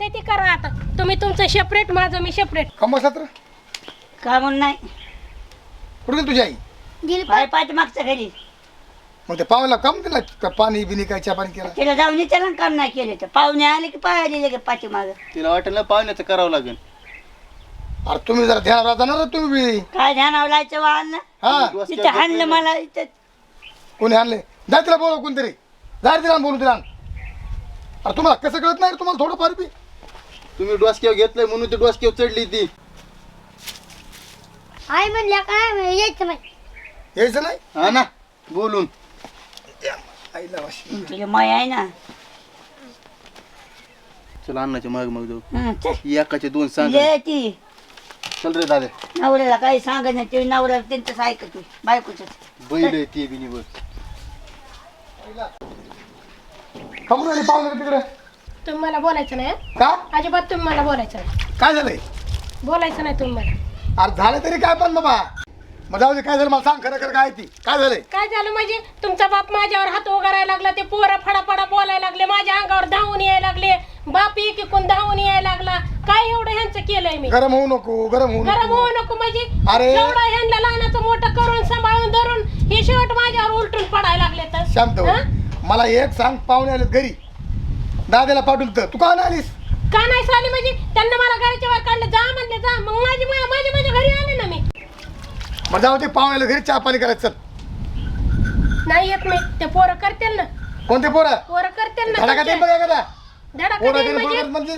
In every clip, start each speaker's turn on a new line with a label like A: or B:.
A: करायचंय ते करा आता. तुम्ही तुमचं सेपरेट माझं मी सेपरेट
B: कम बसला तर
C: का म्हणून नाही?
B: कुठे गेली तुझी आई?
D: गेली
C: पाय पाठी मागच्या घरी.
B: मग ते पाहुण्याला कम दिला का? पाणी बिनी काय चहा पाणी केला?
C: तिला जाऊन विचारा काम नाही केलं तर. पाहुणे आले की पाय आले लगे पाठी माग
E: तिला वाटेल ना पाहुण्याचं करावं लागेल.
B: अरे तुम्ही जरा ध्यान राहता ना रे तुम्ही. बी
C: काय ध्यानावर लायचं वाहन
B: हा.
C: तिथं हाणलं मला इथं.
B: कोणी आणले जा तिला बोलव कोणतरी. जा रे तिला बोलू तिला अरे तुम्हाला कसं कळत नाही रे? तुम्हाला थोडं फार बी.
E: तुम्ही डोसक्यावर घेतलंय म्हणून ती डोसक्यावर चढली ती.
D: आई म्हणल्या काय यायचं नाही
B: यायचं नाही?
E: हा ना बोलून.
B: आईला वाशी.
C: तुझे माय आहे ना.
E: चल अन्नाचे माग मग जाऊ.
C: हं, चल.
E: एकाचे दोन सांग.
C: ये ती.
E: चल रे दादा.
C: नवऱ्याला काही सांगत नाही ते नवऱ्याला त्यांचंच ऐकत तू बायकोच
E: बैल आहे ती बिनी बघ
B: कमून आली पाहुणे तिकडे.
A: तुम्ही मला बोलायचं नाही हं?
B: का?
A: अजिबात तुम्ही मला बोलायचं नाही.
B: काय झालंय?
A: बोलायचं नाही तुम्ही मला.
B: अरे झालं तरी काय पण बाबा. मग जाऊ दे काय झालं मला सांग खरं खरं काय ती? काय झालंय?
A: काय झालं म्हणजे? तुमचा बाप माझ्यावर हात उगारायला लागला ते पोरं फडाफडा बोलायला लागले माझ्या अंगावर धावून यायला लागले बाप एक एकूण धावून यायला लागला. काय एवढं ह्यांचं केलंय मी?
B: गरम होऊ नको गरम होऊ
A: गरम
B: नको.
A: होऊ नको म्हणजे?
B: अरे.
A: एवढं ह्यांना लहानाचं मोठं करून सांभाळून धरून हे शेवट माझ्यावर उलटून पडायला लागले तर.
B: शांत हो. मला एक सांग पाहुणे आलेत घरी. दादाला पाठवलं तर. तू का नाही आलीस?
A: का नाही साली म्हणजे? त्यांना मला घराच्या वर काढलं. जा म्हणले जा. मग माझी मा- माझी माझ्या घरी आले ना मी.
B: मग जाऊ दे पाहुण्याला घरी चहा पाणी करायचं चल.
A: नाही येत मी. ते पोरं करतील ना.
B: कोणते पोरं?
A: पोरं करतील ना
B: धडाका दे
A: तुमचे.
B: बघा एखादा?
A: धडा
B: पोरं
A: कधी
B: घरी
A: म्हणजे?
B: पोरं म्हणजे?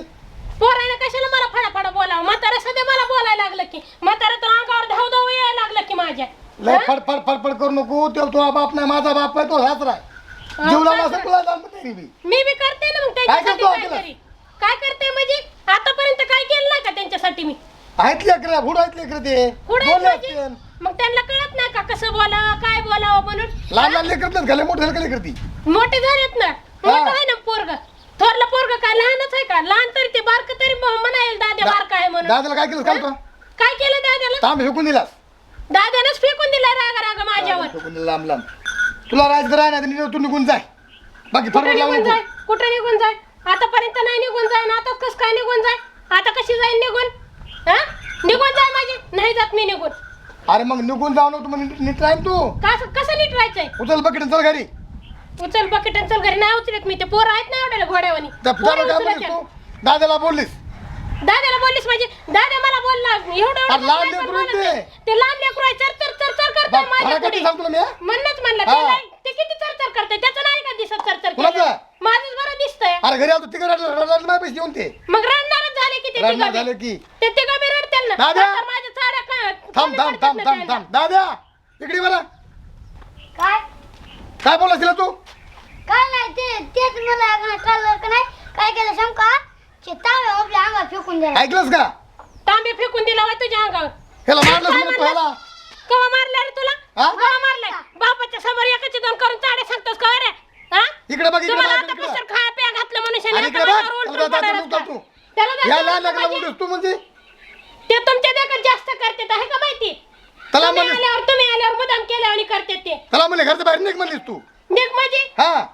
A: पोराने कशाला मला फडाफडा बोलावं? म्हातारा सध्या मला बोलायला लागलं की. म्हातारा तर अंगावर धाव धाव यायला लागलं की माझ्या.
B: लय फडफड फडफड करू नको. तो तुझा बाप नाही माझा बाप आहे तो ह्याच राय. जीव लावला असं तुला मी
A: बी करते ना मग
B: काय
A: त्यांच्यासाठी
B: करतो आपल्याला?
A: काहीतरी काय करते म्हणजे आतापर्यंत काय केलं नाही का त्यांच्यासाठी मी
B: आहेत लेकर हुड आहेत लेकर ते. बोलले
A: म्हणजे?
B: असतील.
A: मग त्यांना कळत नाही का कसं बोलावं काय बोलावं म्हणून?
B: लहान लहान लेकर घाले मोठे लेकर ती?
A: मोठे झालेत ना? मोठं आहे ना पोरग? थोरलं पोरग काय लहानच आहे का? लहान तरी ते बारक तरी म- म्हणायला दाद्या बारका आहे म्हणून.
B: दादाला काय केलं? सांगतो
A: काय केलं दाद्याला?
B: तांब फेकून दिलास
A: दाद्यानंच फेकून दिला राग राग माझ्यावर.
B: फेकून दिला लांब लांब. तुला राहायचं राह नाही तू निघून जाय. बाकी
A: कुठं
B: फरक लावू
A: निघून
B: नको.
A: जाय? कुठं निघून जाय? आतापर्यंत नाही निघून जाय ना आता कस काय निघून जाय? आता कशी जाईल निघून? हा? निघून जाय माझी. नाही जात मी निघून.
B: अरे मग निघून जाऊ नको तू मग नीट- राहील तू.
A: कसं कसं नीट राहायचंय?
B: उचल बकेट चल घरी.
A: उचल बकेट चल घरी. नाही उचलत मी. ते पोरं आहेत ना एवढ्याला घोड्यावानी.
B: त्या
A: पोरं
B: पोराला काय
A: उचलत
B: बोललीस
A: आहेत.
B: तू? दादाला बोललीस?
A: दादाला बोललीस म्हणजे? दादा मला बोलला एवढं एवढं
B: अरे लहान
A: काय पण
B: लेकरू
A: बोलत
B: ते.
A: नाही. ते लहान लेकरू आहे. चर चर चर चर करतोय
B: बाप,
A: माझ्या
B: खरं
A: पुढे
B: कधी सांगतो ना मी, हा?
A: म्हणूनच म्हणलं.
B: हा.
A: ते नाही- ते किती चर चर करतोय. त्याचं नाही का दिसत चर चर
B: कुणाचं?
A: केलं. माझंच बरं दिसतंय.
B: अरे घरी आलो तिकडे रडलं नाही पैसे येऊन ते.
A: मग रडणारच झाले की ते
B: रडणार
A: तिघं
B: झाले. की.
A: ते तिघं
B: दादा.
A: नंतर माझ्या साड्या का-
B: थांब थांब थांब थांब. थांब. दादा इकडे
D: काय?
B: काय तिला तू?
D: काय नाही ते तेच मला कळलं का नाही? काय केलं सांग का? आपल्या अंगावर फेकून
B: ऐकलंस का?
A: तांबे फेकून दिला होय तुझ्या अंगावर.
B: ह्याला मारलं
A: काय?
B: ह्याला?
A: कवा मारलं रे तुला?
B: हा?
A: कवा मारलंय बापाच्या समोर एकाचे दोन करून चाडे सांगतोस का रे? हा?
B: इकडे बघ इकडे
A: तुम्हाला
B: बघ
A: आता
B: इकडे
A: खाया प्या घातलं मनुष्याने?
B: आणि
A: आता
B: इकडे बघ.
A: माझ्यावर उलटून त्याला म्हणजे
B: उठस तू म्हणजे?
A: ते तुमच्या देखत जास्त करते आहे का माहिती?
B: त्याला
A: तुम्ही
B: म्हणे
A: आल्यावर तुम्ही आल्यावर मुदाम केलं आणि करते ते.
B: त्याला म्हणे घरच्या बाहेर निघ म्हणलीस तू.
A: निघ म्हणजे?
B: हा.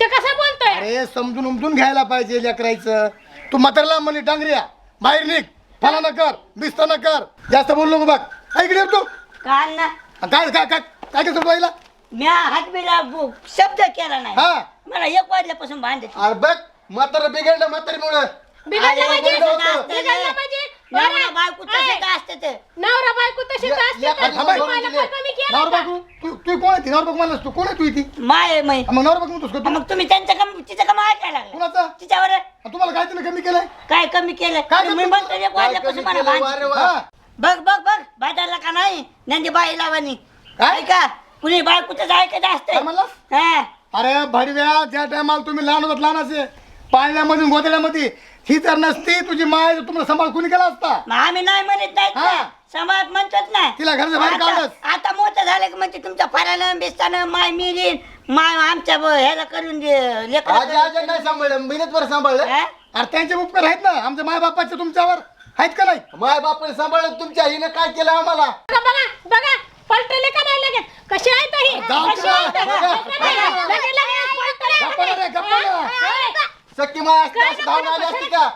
A: ते कसं बोलतोय?
B: अरे समजून उमजून घ्यायला पाहिजे लेकरायचं. तू म्हातारला म्हणे डांगऱ्या बाहेर निघ. फला न कर बिस्त न कर. जास्त बोलू नको बघ ऐकले तू
C: ना.
B: आणि काय काय काय काय केलं तुला आईला?
C: म्या हातबीला बु- शब्द केला नाही.
B: हा.
C: मला एक वाजल्यापासून भांडायची
B: अरे बघ म्हातारं बिघडलं म्हातारीमुळे.
A: बिघडलं
C: अरे,
A: म्हणजे?
C: होतं.
A: बिघडलं म्हणजे
C: नवरा
A: अरे,
C: बायको
A: अरे,
C: तसंच असते ते.
A: नवरा बायको तशीच असते
B: या-
A: तर
B: या- थांबाय.
A: तुम्हाला काय कमी केलं
B: नवरा
A: का?
B: बायको तू तू कोण आहे ती? नवरा बायको म्हणलास तू? कोण आहे तू इथे?
C: माय मै
B: मग नवरा बायको म्हणतोस का तू?
C: मग तुम्ही त्यांच्या कम तिचं कम ऐकायला लागला.
B: कुणाचा?
C: तिच्यावर
B: तुम्हाला काय तिने कमी केलंय?
C: काय कमी केलं
B: काय
C: मी
B: कमी
C: म्हणतो एक वाजल्यापासून मला भांडायची.
B: हा.
C: बघ बघ बघ. भांडायला का नाही? नंदी बाई लावानी
B: काय?
C: का कुणी बायकोच ऐकत असते
B: काय म्हणलास?
C: हा.
B: अरे भडव्या ज्या टायमाला तुम्ही लहान होतात लहानाचे पाळण्यामधून गोदड्यामध्ये ही जर नसती तुझी माय तुम्हाला सांभाळ कुणी केला असता
C: मग आम्ही नाही म्हणत नाहीत
B: हा.
C: ना समाज म्हणतोच ना
B: तिला घरच्या बाहेर
C: आता-
B: काढलंस.
C: आता मोठं झालं की म्हणजे तुमच्या फरानं बेसतानं माय मिरीन माय आमच्या ब- ह्याला करून दे लेकरं
E: आजी आजी नाही सांभाळलं सांभाळलं
C: हा?
B: अरे त्यांचे उपकार आहेत ना आमच्या माय बापाचे तुमच्यावर आहेत का नाही
E: माय बापाने सांभाळलं तुमच्या हिनं काय केलं आम्हाला
A: बघा बघा बघा पलटले का नाही लगेच कशी आहे ताई
B: जाऊ
A: कशी
B: दे.
A: आहे ताई?
B: बघा.
A: लगेच- लगेच- लगेच पलटले का
B: गप्पा
A: नाही?
B: रे, गप्पा रे.
A: होय.
E: सख्खी माय असते
A: काय
E: असं धावून
A: नको
E: आली असती का?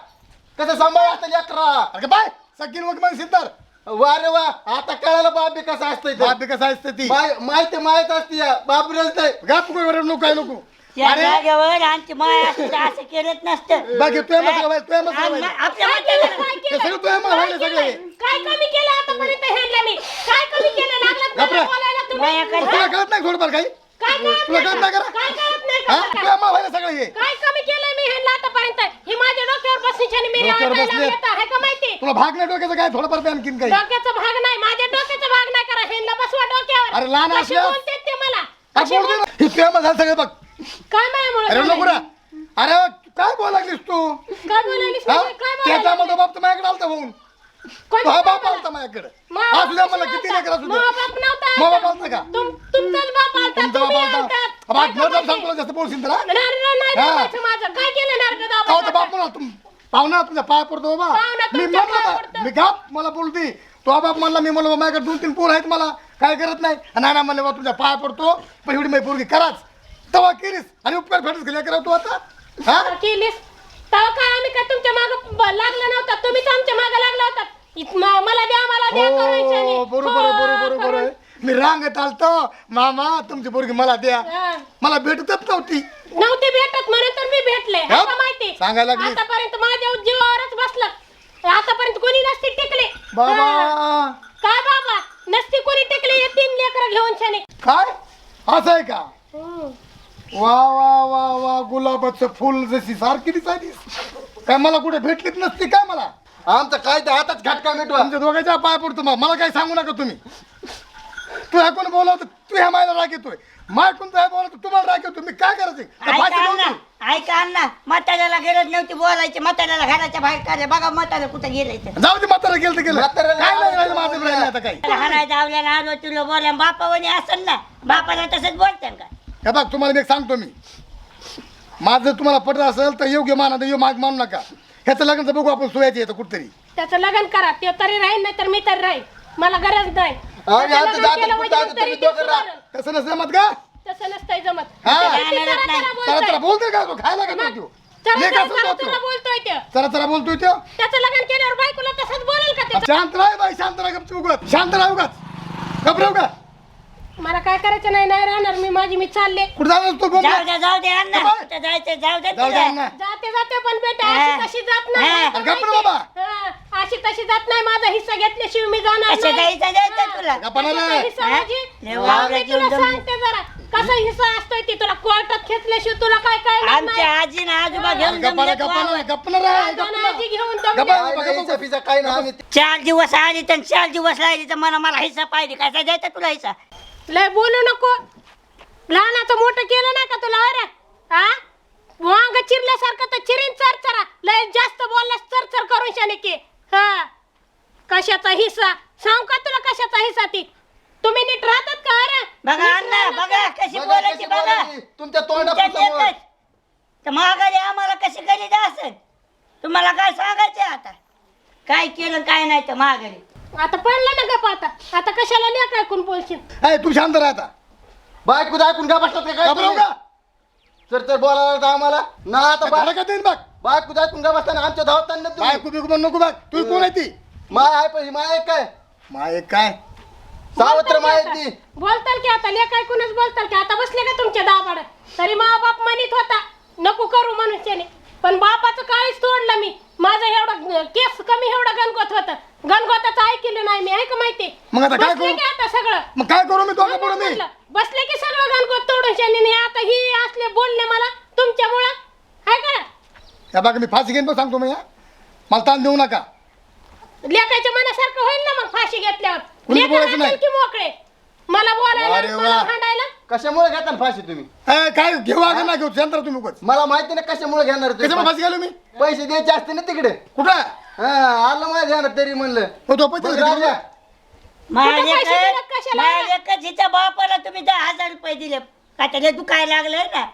E: कसं सांभाळ असतं लेकरा
B: अरे बाय सकीन मग मन सिद्धार
E: वा रे वा आता कळालं बाप बी कसं असतंय ते.
B: बाप कसं असते ती.
E: माय- माहिती माहीत असते या बाप नाही
B: गाप नको काय नको. अरे
C: जागेवर आमची माय असती तर असं केलंच नसतं.
B: बाकी तुझ्या मसाला व्हायला तुझ्या मसाला
C: आम-
B: व्हायला
C: आपल्या
A: काय
C: मताला-
A: केलं काय
B: ते
A: केलं
B: सगळं तुझ्या मनाला व्हायला सगळे
A: काय कमी केलं आतापर्यंत ह्यांना मी? काय कमी केलं? लागलं
B: गप्प रे.
A: मला बोलायला तुम्ही?
C: माया काय-
B: तुला कळत नाही थोडंफार काही?
A: काय कळत
B: तुला
A: नाही
B: कळत नाही
A: का?
B: का?
A: काय कळत नाही
B: हा
A: का?
B: तुझ्या मनाला व्हायला सगळं हे
A: काय कमी केलंय मी ह्यांना आतापर्यंत ही माझ्या डोक्यावर
B: बसले.
A: तर, आहे का माहिती
B: तुला भाग नाही डोक्याचं काय थोडंफार बी आणखीन काही
A: डोक्याचा भाग नाही माझ्या डोक्याचा भाग नाही करा ह्यांना बसवा डोक्यावर
B: अरे लहान
A: कशी ते मला
B: काय
A: कशी बोल-?
B: हे मनाला सगळं बघ
A: काय
B: अरे? नको अरे काय बोलायला लागलीस तू
A: काय बोलायलीस
B: हा
A: म्हणजे? काय
B: त्याचा
A: बोलायलीस?
B: माझा बाप तर माझ्याकडे आलता होऊन
A: कोण
B: तो हा बाप? आलता माझ्याकडे
A: मा
B: हा
A: बाप
B: तुझ्या मला किती? लेकर असू
A: मा बाप नव्हता
B: मा
A: आलता.
B: बाप आलता का
A: तुम- तुमचाच बाप आलता
B: तुमचा
A: तुम्ही
B: बाप आलता
A: आलतात. काय?
B: सांगतो जास्त बोलशील त्याला
A: नारळ नाही
B: हा.
A: दाबायचं माझं काय केलं नारळ
B: तर बाप म्हणा तुम पाहुणा तुझ्या पाय पडतो बाबा.
A: पाहुणा
B: मी
A: तुमच्या
B: म्हणलं
A: पाया
B: होतं,
A: पडतो.
B: मी गाप मला बोलती. तो बाप म्हणला मी म्हणलं माझ्याकडे दोन तीन पोर आहेत मला. काय करत नाही? आणि ना म्हणले बा तुझ्या पाय पडतो. पण एवढी माझी पोरगी कराच. तवा केलीस. आणि उपकार फेटच गेल्या करा तू आता? हा?
A: केलीस. तेव्हा काय आम्ही काय तुमच्या माग लागला नव्हता? तुम्हीच आमच्या माग लागला होता. इत- म- मला द्या मला द्या करायचं आणि-
B: हो बरोबर आहे,
A: हो,
B: बरोबर आहे, बरोबर आहे. मी रांगत आलतो. मामा तुमची पोरगी मला द्या.
A: हा.
B: मला भेटतच नव्हती.
A: नव्हते भेटत म्हणून तर मी भेटले.
B: हा?
A: आता
B: सांगायला लागलीस.
A: आतापर्यंत माझ्या जीवावरच बसलं. आतापर्यंत कोणी नसती टिकले. हा.
B: बाबा
A: काय बाबा? नसती कोणी टिकले हे तीन लेकर घेऊन छाने
B: काय? असं आहे का? वा वा वा वा गुलाबाचं फुल जशी सारखी दिसायलीस काय मला कुठे भेटलीच नसती काय मला?
E: आमचं काय ते हातात घटका मिटवा.
B: तुमच्या दोघांच्या पाय पडतो मग. मला काही सांगू नका तुम्ही. तू ह्याकून बोलवतो? तू ह्या मायला राग येतोय. मायकून काय बोलवतो तुम्हाला राग येतो मी काय करायचं? का
C: ऐका अण्णा
B: देऊ
C: ऐका अण्णा म्हाताऱ्याला गरज नव्हती बोलायची म्हाताऱ्याला घराच्या बाहेर काढले. बघा म्हातारा कुठं गेलंय
B: तू? जाऊ दे म्हातारा गेलं तर गेलं.
E: म्हाताऱ्याला
B: काय नाही राहिलं माझं राहिलं आता काही.
C: त्याला हाणायचं आवल्याला आलो तुला बोला बापावणी असेल ना बापाला तसंच बोलते का?
B: हे बघ तुम्हाला मी एक सांगतो मी. माझं तुम्हाला पटत असेल तर योग्य माना तर यो माग मानू नका. ह्याचं लग्नचं बघू आपण सोयाचं येतं कुठतरी.
A: त्याचं लग्न करा ते तरी राहील नाही तर मी तरी राहील मला गरज नाही. त्याचं
E: आता जातो,
A: केलं
E: कुठं
A: म्हणजे
E: आता
A: तरी
E: तुम्ही
A: ते
E: दोघं राहा.
B: तसं नसतं मत का
A: तसं नसतंय जमत
B: हा.
A: ते किती चरा चरा
B: चला
A: बोलतोय.
B: चला बोलतोय का तो खायला का
A: मग
B: तो
A: चरा
B: लेख
A: चरा
B: असं
A: चरा
B: तो
A: चरा बोलतोय ते
B: चला चला बोलतोय तो
A: त्याचं लग्न केल्यावर बायकोला तसंच बोलेल का ते
B: शांत राह बाई शांत राह गपचूप शांत राह उगाच घबराव का
A: मला काय करायचं नाही नाही राहणार मी माझी मी चालले
B: कुठं जाणार तू बोल
C: जाऊ दे जाऊ दे अण्णा
B: बाबा.
C: कुठं जायचं जाऊ दे
B: जाऊ दे
C: तुला.
B: अण्णा.
A: जाते जाते पण बेटा
C: हा.
A: अशी जात नाही
C: हा.
B: अरे गप्प. बाबा.
A: हा, अशी तशी जात नाही माझा हिस्सा घेतल्याशिवाय मी जाणार
C: असं
A: नाही. हा.
B: गप्प.
A: हिस्सा
C: हा?
A: म्हणजे?
C: लय
A: जाऊ
C: वावरं
A: दे, तुला
C: घेऊन जमलं.
A: सांगते जरा कसा हिस्सा असतोय ती तुला कोर्टात खेचल्याशिवाय तुला काय काय
C: आमच्या आजी ना आजोबा घेऊन
B: गप्पा
C: जमलेत
B: गप्पा
C: वावर.
B: गप्पा राह गप्पा
A: आजी घेऊन
B: गप्पा
A: दमले.
E: काय नाही, हिचा फिचा काय नाही आम्ही
C: चार दिवस आली तर चार दिवस राहिली तर मला मला हिस्सा पाहिजे काय द्यायचा तुला हिस्सा
A: लय बोलू नको लहानाचं मोठं केलं नाही का तुला अरे हा वांग चिरल्यासारखं तर चिरीन चरचरा लय जास्त बोललास चरचर करून शाने की हा. कशाचा हिस्सा? सांग का तुला कशाचा हिस्सा ती? तुम्ही नीट राहतात का? अरे
C: बघा अण्णा बघा कशी
E: बघा
C: बोलायची
E: कशी
C: बघा.
E: बोलायची. तुमच्या
C: तुमच्या
E: तोंडापुरतं
C: येतच. तर आम्हाला कशी गरज असेल तुम्हाला काय सांगायचं आता? काय केलं काय नाही तर माघारी?
A: आता पडलं ना गप आता. आता कशाला लेख ऐकून बोलशील?
B: ए तू शांत राह आता.
E: बायको ऐकून का बसतात का? काय तुम्ही? तर तर बोलायला आम्हाला. ना आता
B: धडा का देईन बघ.
E: बायको ऐकून का बसताना आमच्या धावताना तुम्ही.
B: बायको बिकू पण नको बघ तू कोण आहे ती?
E: माय आहे पण ही माय आहे. काय
B: माय काय?
E: सावत्र
A: बोलताल
E: माय
A: की
E: आहे ती.
A: आता? बोलताल की आता? लेख ऐकूनच बोलताल की आता? बसले का तुमच्या दाबाड तरी मा बाप म्हणत होता नको करू मनुष्याने पण बापाचं काळीच तोडलं मी. माझं एवढं केस कमी एवढं गणगोत होतं. गणगोताचं ऐकलं नाही मी ऐक माहिती?
B: मग आता काय
A: बसले
B: करू?
A: की आता सगळं?
B: मग काय करू मी दोघं पुढे मी?
A: बसले की सगळं गणगोत तोडून शाने आता ही असले बोलले मला तुमच्यामुळं. हाय का?
B: या बघा मी फाशी घेईन बघ सांगतो मी हा. मला ताण देऊ नका.
A: लेखाच्या मनासारखं होईल ना मग फाशी घेतल्यावर?
B: कुणी
A: लेकरं
B: बोलायचं नाही.
A: राहतील की मोकळे? मला बोलायला
B: अरे
A: मला
B: वा.
A: भांडायला?
E: कशामुळे घेता फाशी तुम्ही?
B: ए, काय घेऊ अगं ना घेऊ शांत राहा तुम्ही उगाच.
E: मला माहिती नाही कशामुळे घेणार तुम्ही
B: कशामुळे फाशी. घालू मी?
E: पैसे द्यायचे असते ना तिकडे.
B: कुठं?
E: हा आलं माझ्या ध्यानात तरी म्हणलं.
B: हो तो पैसे
E: बघ राजा,
B: का?
C: माझ्या
A: पैसे दिलेत कशाला?
C: माझ्या हिच्या बापाला तुम्ही दहा हजार रुपये दिले. का त्याला दुखायला लागलंय ना.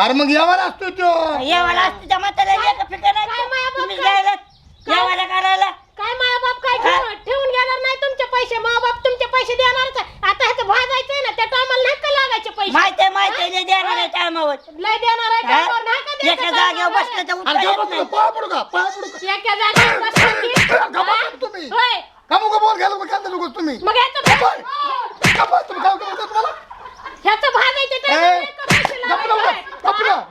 B: अरे मग यावर असतो तो
C: येवाला एका फिकर
A: काय माया
C: नाही
A: बाप
C: तुम्ही
A: काय?
C: जायला येवाला करायला
A: काय माया बाप काय ठेवून ठेवून घेणार नाही तुमचे पैसे मा बाप तुमचे पैसे देणारच आहे. आता ह्याचं भाजायचंय ना त्या टायमाला नाही का लागायचे पैसे
C: माहिती आहे माहिती आहे, लय देणार आहे टायमावर
A: लय देणार आहे
C: हा?
A: टायमावर नाही का द्यायचं
C: एका जागेवर
A: बाबा?
C: बसलं तर.
B: तुला पाय पडू का पाय पडू का
A: एका जागेवर बसलं की,
B: गप्पा
A: हा?
B: बसा तुम्ही.
A: होय.
B: का मग बोल घ्यायला मग काय लोक तुम्ही
A: मग ह्याचं
B: गप्पा तुम्ही काय करता तुम्हाला
A: ह्याचं भागायचं
B: ए,
A: टायमाला एका पैसे
B: गप्पू
A: लावायचं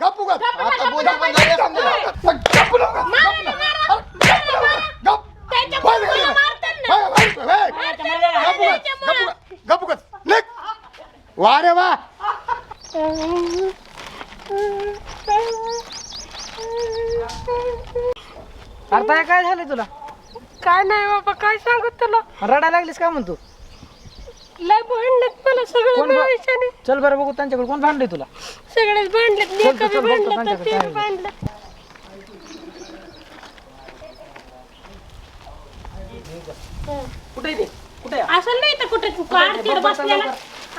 B: गप्पू? नका गप्पू
A: गप्पू
E: आता
A: नका,
E: बोलणं
A: गप्पू
E: बंद
A: नका.
E: झालं समजा.
A: होय.
B: गप्पू नका
A: मारा
B: गप्पू
A: ना,
B: नका
A: मारा.
B: गप्पू
A: मारा,
B: नका गप
A: त्याच्या
B: बाहेर
A: मुलाला
B: गेलं.
A: मारतात ना.
B: बाहेर, बाहेर, बाहेर.
A: मारतात
C: मला
A: ना,
B: गप्पू नका,
A: त्याच्या
B: गप्पू
A: मुलाला.
B: नका, गप्पू नका. निघ. वा रे वा
F: अरे काय झालं तुला
A: काय नाही बाबा काय सांगू तुला
F: रडायला लागलीस का म्हणतो
A: लय भांडलेत मला सगळे
F: कोण भा- चल बरं बघू त्यांच्याकडे कोण भांडले तुला?
A: सगळेच भांडलेत
F: चल, चल, त्यांच्याकडे
A: ते
F: काय
A: भांडलेत
F: कुठे ते? कुठे
A: असं नाही तर कुठे? तू आरतीत बसलेला?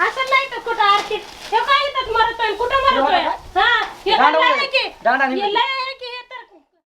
A: असं नाही तर कुठं आरतीत हे काय मरतोय? कुठं मरतोय? हा हे
F: दांडा
A: काय
F: उडे.
A: की?
F: दांडा निघ.
A: हे लय